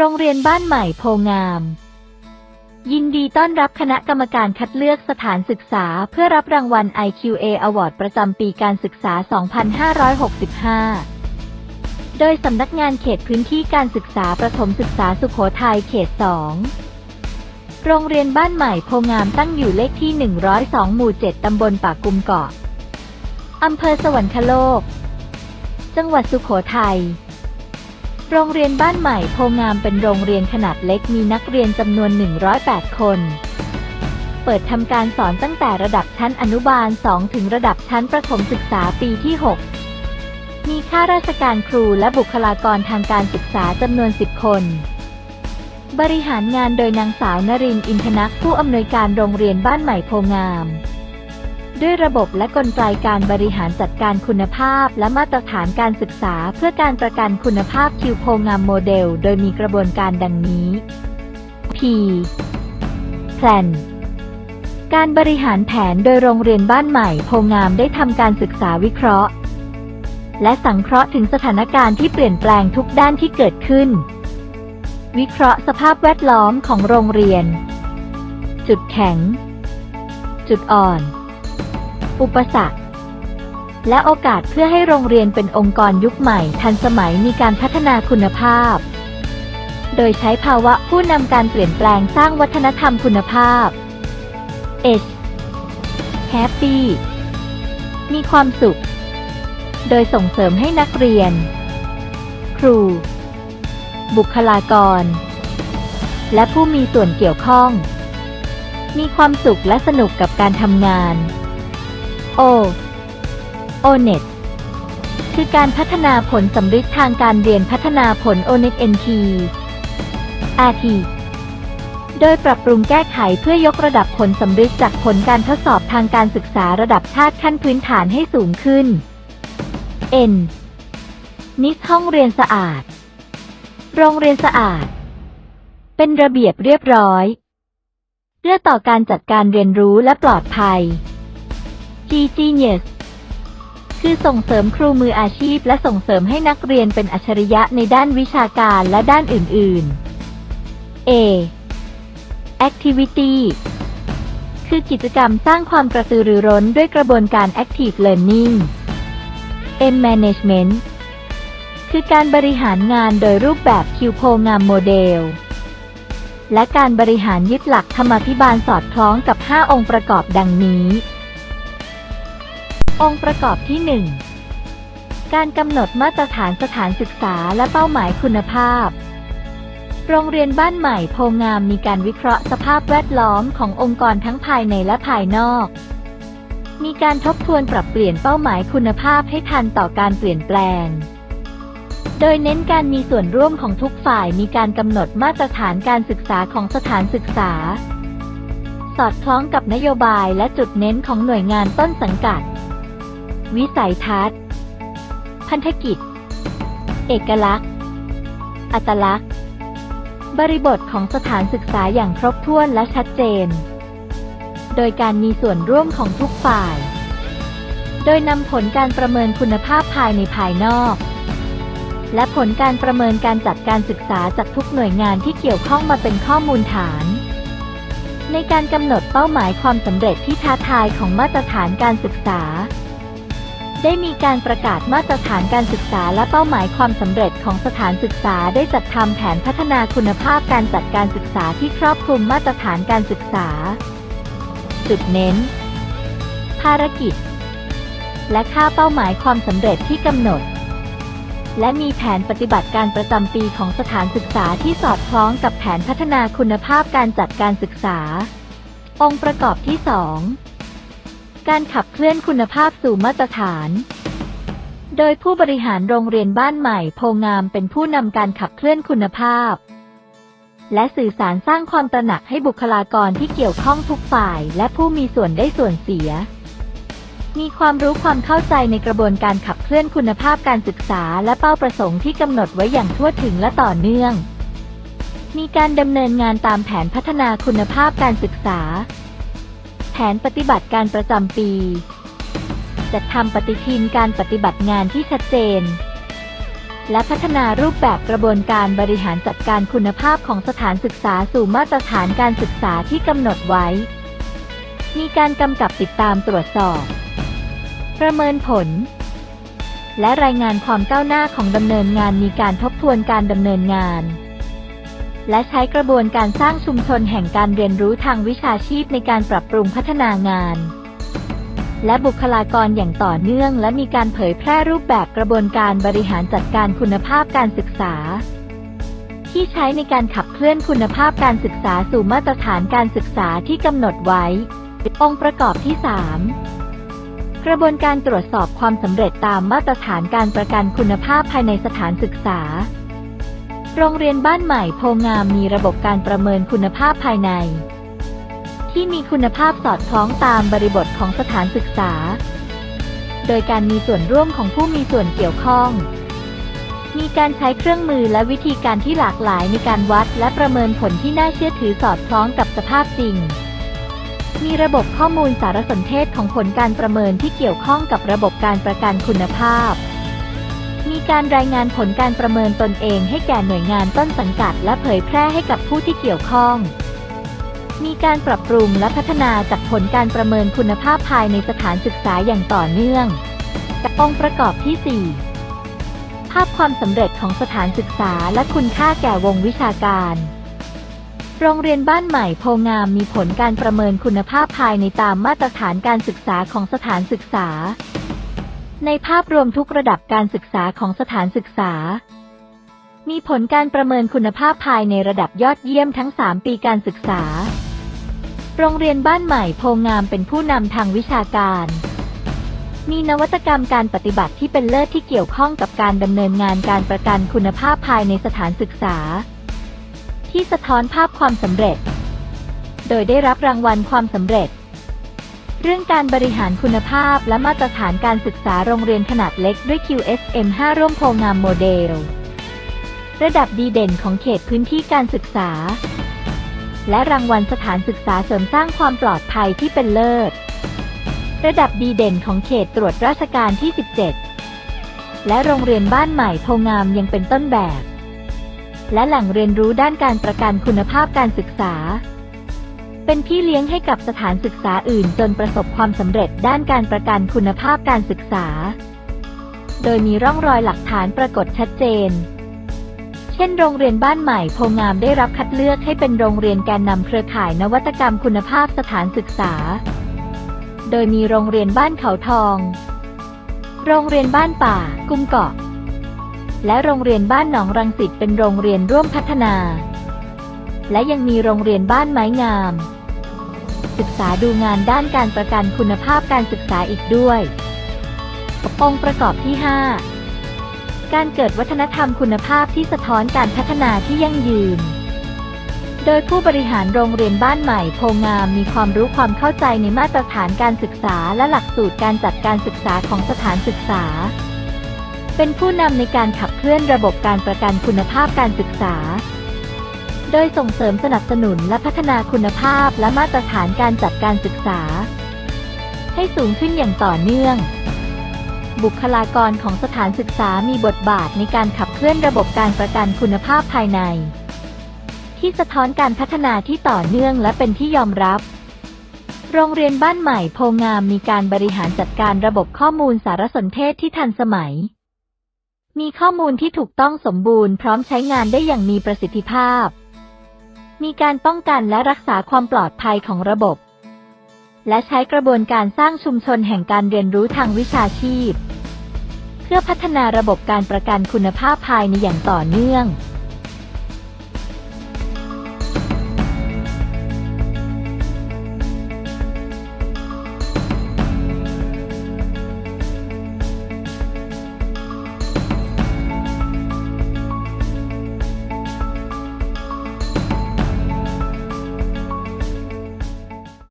โรงเรียนบ้านใหม่โพงาม ยินดีต้อนรับคณะกรรมการคัดเลือกสถานศึกษาเพื่อรับรางวัล IQA Award ประจำปีการศึกษา 2565โดยสำนักงานเขตพื้นที่การศึกษาประถมศึกษาสุขโขทัยเขต 2 โรงเรียนบ้านใหม่โพงามตั้งอยู่เลขที่ 102 หมู่ 7 ตำบลป่ากุมเกาะ อำเภอสวรรคโลก จังหวัดสุขโขทัย โรงเรียนบ้านใหม่โพงามเป็นโรงเรียนขนาดเล็กมีนักเรียนจำนวน 108 คน เปิดทำการสอนตั้งแต่ระดับชั้นอนุบาล 2 ถึงระดับชั้นประถมศึกษาปีที่ 6 มีข้าราชการครูและบุคลากรทางการศึกษาจำนวน 10 คน บริหารงานโดยนางสาวนรินทร์อินทนักผู้อำนวยการโรงเรียนบ้านใหม่โพงาม ด้วยระบบและกลไกการบริหารจัดการคุณภาพ และมาตรฐานการศึกษาเพื่อการประกันคุณภาพคิวโพงามโมเดล โดยมีกระบวนการดังนี้ P Plan การบริหารแผนโดยโรงเรียนบ้านใหม่โพงามได้ทำการศึกษาวิเคราะห์ และสังเคราะห์ถึงสถานการณ์ที่เปลี่ยนแปลงทุกด้านที่เกิดขึ้น วิเคราะห์สภาพแวดล้อมของโรงเรียน จุดแข็ง จุดอ่อน อุปสรรค และโอกาสเพื่อให้โรงเรียนเป็นองค์กรยุคใหม่ ทันสมัยมีการพัฒนาคุณภาพ โดยใช้ภาวะผู้นำการเปลี่ยนแปลงสร้างวัฒนธรรมคุณภาพ H Happy มีความสุข โดยส่งเสริมให้นักเรียน ครู บุคลากร และผู้มีส่วนเกี่ยวข้อง มีความสุขและสนุกกับการทำงาน O ONET คือการพัฒนาผลสำฤทธิ์ทางการเรียนพัฒนาผล ONET NT RT โดยปรับปรุงแก้ไขเพื่อยกระดับผลสำฤทธิ์จากผลการทดสอบทางการศึกษาระดับชาติขั้นพื้นฐานให้สูงขึ้น N นิสห้องเรียนสะอาด โรงเรียนสะอาด เป็นระเบียบเรียบร้อย เพื่อต่อการจัดการเรียนรู้และปลอดภัย Genius คือส่งเสริมครูมืออาชีพ และส่งเสริมให้นักเรียนเป็นอัจฉริยะในด้านวิชาการและด้านอื่น ๆ A Activity คือกิจกรรมสร้างความกระตือรือร้นด้วยกระบวนการ Active Learning M Management คือการบริหารงานโดยรูปแบบคิวโพงามโมเดล และการบริหารยึดหลักธรรมาภิบาลสอดคล้องกับ 5 องค์ประกอบดังนี้ องค์ประกอบที่ 1 การกำหนดมาตรฐานสถานศึกษาและเป้าหมายคุณภาพ โรงเรียนบ้านใหม่โพงามมีการวิเคราะห์สภาพแวดล้อมขององค์กรทั้งภายในและภายนอก มีการทบทวนปรับเปลี่ยนเป้าหมายคุณภาพให้ทันต่อการเปลี่ยนแปลง โดยเน้นการมีส่วนร่วมของทุกฝ่ายมีการกำหนดมาตรฐานการศึกษาของสถานศึกษา สอดคล้องกับนโยบายและจุดเน้นของหน่วยงานต้นสังกัด วิสัยทัศน์ พันธกิจ เอกลักษณ์ อัตลักษณ์ บริบทของสถานศึกษาอย่างครบถ้วนและชัดเจน โดยการมีส่วนร่วมของทุกฝ่าย โดยนำผลการประเมินคุณภาพภายในภายนอก และผลการประเมินการจัดการศึกษาจากทุกหน่วยงานที่เกี่ยวข้องมาเป็นข้อมูลฐานในการกำหนดเป้าหมายความสำเร็จที่ท้าทายของมาตรฐานการศึกษา ได้มีการประกาศมาตรฐานการศึกษาและเป้าหมายความสำเร็จของสถานศึกษาได้จัดทำแผนพัฒนาคุณภาพการจัดการศึกษาที่ครอบคลุมมาตรฐานการศึกษา จุดเน้น ภารกิจ และค่าเป้าหมายความสำเร็จที่กำหนด และมีแผนปฏิบัติการประจำปีของสถานศึกษาที่สอดคล้องกับแผนพัฒนาคุณภาพการจัดการศึกษา องค์ประกอบที่ 2 การขับเคลื่อนคุณภาพสู่มาตรฐาน โดยผู้บริหารโรงเรียนบ้านใหม่โพงามเป็นผู้นำการขับเคลื่อนคุณภาพ และสื่อสารสร้างความตระหนักให้บุคลากรที่เกี่ยวข้องทุกฝ่าย และผู้มีส่วนได้ส่วนเสีย มีความรู้ความเข้าใจในกระบวนการขับเคลื่อนคุณภาพการศึกษา และเป้าประสงค์ที่กำหนดไว้อย่างทั่วถึงและต่อเนื่อง มีการดำเนินงานตามแผนพัฒนาคุณภาพการศึกษา นปฏิบัติการประจำปี จัดทำปฏิทินการปฏิบัติงานที่ชัดเจน และพัฒนารูปแบบกระบวนการบริหารจัดการคุณภาพของสถานศึกษาสู่มาตรฐานการศึกษาที่กำหนดไว้ มีการกำกับติดตามตรวจสอบ ประเมินผล และรายงานความก้าวหน้าของดำเนินงานมีการทบทวนการดำเนินงาน และใช้กระบวนการสร้างชุมชนแห่งการเรียนรู้ทางวิชาชีพในการปรับปรุงพัฒนางาน และบุคลากรอย่างต่อเนื่อง และมีการเผยแพร่รูปแบบกระบวนการบริหารจัดการคุณภาพการศึกษา ที่ใช้ในการขับเคลื่อนคุณภาพการศึกษาสู่มาตรฐานการศึกษาที่กำหนดไว้ องค์ประกอบที่ 3กระบวนการตรวจสอบความสำเร็จตามมาตรฐานการประกันคุณภาพภายในสถานศึกษา โรงเรียนบ้านใหม่โพงามมีระบบการประเมินคุณภาพภายใน ที่มีคุณภาพสอดคล้องตามบริบทของสถานศึกษา โดยการมีส่วนร่วมของผู้มีส่วนเกี่ยวข้อง มีการใช้เครื่องมือและวิธีการที่หลากหลายในการวัดและประเมินผลที่น่าเชื่อถือสอดคล้องกับสภาพจริง มีระบบข้อมูลสารสนเทศของผลการประเมินที่เกี่ยวข้องกับระบบการประกันคุณภาพ มีการรายงานผลการประเมินตนเองให้แก่หน่วยงานต้นสังกัด และเผยแพร่ให้กับผู้ที่เกี่ยวข้อง มีการปรับปรุงและพัฒนาจากผลการประเมินคุณภาพภายในสถานศึกษาอย่างต่อเนื่ององค์ประกอบที่ 4 ภาพความสำเร็จของสถานศึกษาและคุณค่าแก่วงวิชาการ โรงเรียนบ้านใหม่โพงามมีผลการประเมินคุณภาพภายในตามมาตรฐานการศึกษาของสถานศึกษา ในภาพรวมทุกระดับการศึกษาของสถานศึกษา มีผลการประเมินคุณภาพภายในระดับยอดเยี่ยมทั้ง 3 ปีการศึกษา โรงเรียนบ้านใหม่โพงามเป็นผู้นำทางวิชาการ มีนวัตกรรมการปฏิบัติที่เป็นเลิศที่เกี่ยวข้องกับการดำเนินงานการประกันคุณภาพภายในสถานศึกษา ที่สะท้อนภาพความสำเร็จ โดยได้รับรางวัลความสำเร็จ เรื่องการบริหารคุณภาพและมาตรฐานการศึกษาโรงเรียนขนาดเล็กด้วย QSM 5 ร่วมโพงามโมเดล ระดับดีเด่นของเขตพื้นที่การศึกษา และรางวัลสถานศึกษาเสริมสร้างความปลอดภัยที่เป็นเลิศ ระดับดีเด่นของเขตตรวจราชการที่ 17 และโรงเรียนบ้านใหม่โพงามยังเป็นต้นแบบ และแหล่งเรียนรู้ด้านการประกันคุณภาพการศึกษา เป็นพี่เลี้ยงให้กับสถานศึกษาอื่นจนประสบความสำเร็จด้านการประกันคุณภาพการศึกษา โดยมีร่องรอยหลักฐานปรากฏชัดเจน เช่นโรงเรียนบ้านใหม่โพงามได้รับคัดเลือกให้เป็นโรงเรียนแกนนำเครือข่ายนวัตกรรมคุณภาพสถานศึกษา โดยมีโรงเรียนบ้านเขาทอง โรงเรียนบ้านป่า กุมเกาะ และโรงเรียนบ้านหนองรังสิตเป็นโรงเรียนร่วมพัฒนาและยังมีโรงเรียนบ้านไม้งาม ศึกษาดูงานด้านการประกันคุณภาพการศึกษาอีกด้วย องค์ประกอบที่ 5 การเกิดวัฒนธรรมคุณภาพที่สะท้อนการพัฒนาที่ยั่งยืน โดยผู้บริหารโรงเรียนบ้านใหม่โพงามมีความรู้ความเข้าใจในมาตรฐานการศึกษาและหลักสูตรการจัดการศึกษาของสถานศึกษา เป็นผู้นำในการขับเคลื่อนระบบการประกันคุณภาพการศึกษา โดยส่งเสริมสนับสนุนและพัฒนาคุณภาพและมาตรฐานการจัดการศึกษา ให้สูงขึ้นอย่างต่อเนื่อง บุคลากรของสถานศึกษามีบทบาทในการขับเคลื่อนระบบการประกันคุณภาพภายใน ที่สะท้อนการพัฒนาที่ต่อเนื่องและเป็นที่ยอมรับ โรงเรียนบ้านใหม่โพงามมีการบริหารจัดการระบบข้อมูลสารสนเทศที่ทันสมัยมีข้อมูลที่ถูกต้องสมบูรณ์พร้อมใช้งานได้อย่างมีประสิทธิภาพ มีการป้องกันและรักษาความปลอดภัยของระบบ และใช้กระบวนการสร้างชุมชนแห่งการเรียนรู้ทางวิชาชีพ เพื่อพัฒนาระบบการประกันคุณภาพภายในอย่างต่อเนื่อง